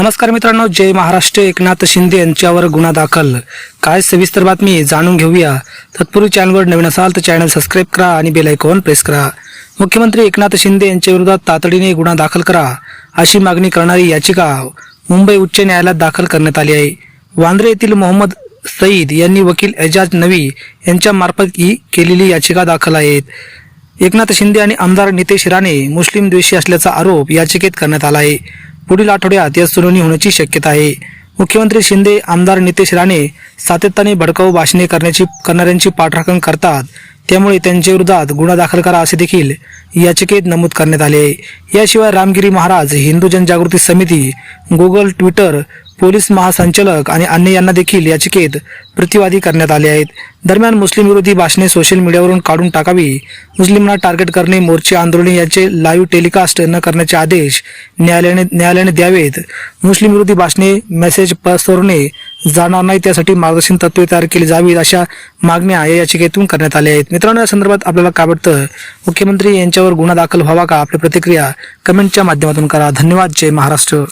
नमस्कार मित्रांनो जय महाराष्ट्र. एकनाथ शिंदे यांच्यावर गुन्हा दाखल. काय सविस्तर बातमी जाणून घेऊया. तत्पूर्वी चॅनलवर नवीन असाल तर चॅनल सबस्क्राईब करा आणि बेल आयकॉन प्रेस करा. मुख्यमंत्री एकनाथ शिंदे यांच्या विरोधात तातडीने गुन्हा दाखल करा अशी मागणी करणारी याचिका मुंबई उच्च न्यायालयात दाखल करण्यात आली आहे. वांद्रे येथील मोहम्मद सईद यांनी वकील एजाज नवी यांच्या मार्फत ही केलेली याचिका दाखल आहेत. एकनाथ शिंदे आणि आमदार नितेश राणे मुस्लिम द्वेषी असल्याचा आरोप याचिकेत करण्यात आला आहे. पुढील आठवड्यात या सुनावणी होण्याची शक्यता आहे. मुख्यमंत्री शिंदे आमदार नितेश राणे सातत्याने भडकाऊ भाषणे करण्याची करणाऱ्यांची पाठराखण करतात. त्यामुळे त्यांच्या विरोधात गुन्हा दाखल करा असे देखील याचिकेत नमूद करण्यात आले. आहे याशिवाय रामगिरी महाराज हिंदू जनजागृती समिती गुगल ट्विटर पोलीस महासंचालक आणि अन्य यांना देखील याचिकेत प्रतिवादी करण्यात आले आहेत. दरम्यान मुस्लिम विरोधी भाषणे सोशल मीडियावरून काढून टाकावी मुस्लिमांना टार्गेट करणे मोर्चे आंदोलने याचे लाईव्ह टेलिकास्ट न करण्याचे आदेश न्यायालयाने न्यायालयाने द्यावेत. मुस्लिम विरोधी भाषणे मेसेज पसरवणे जाणार नाही त्यासाठी मार्गदर्शन तत्वे तयार केली जावीत अशा मागण्या या याचिकेतून करण्यात आल्या आहेत. मित्रांनो या संदर्भात आपल्याला काय वाटतं? मुख्यमंत्री यांच्यावर गुन्हा दाखल व्हावा का? आपली प्रतिक्रिया कमेंटच्या माध्यमातून करा. धन्यवाद. जय महाराष्ट्र.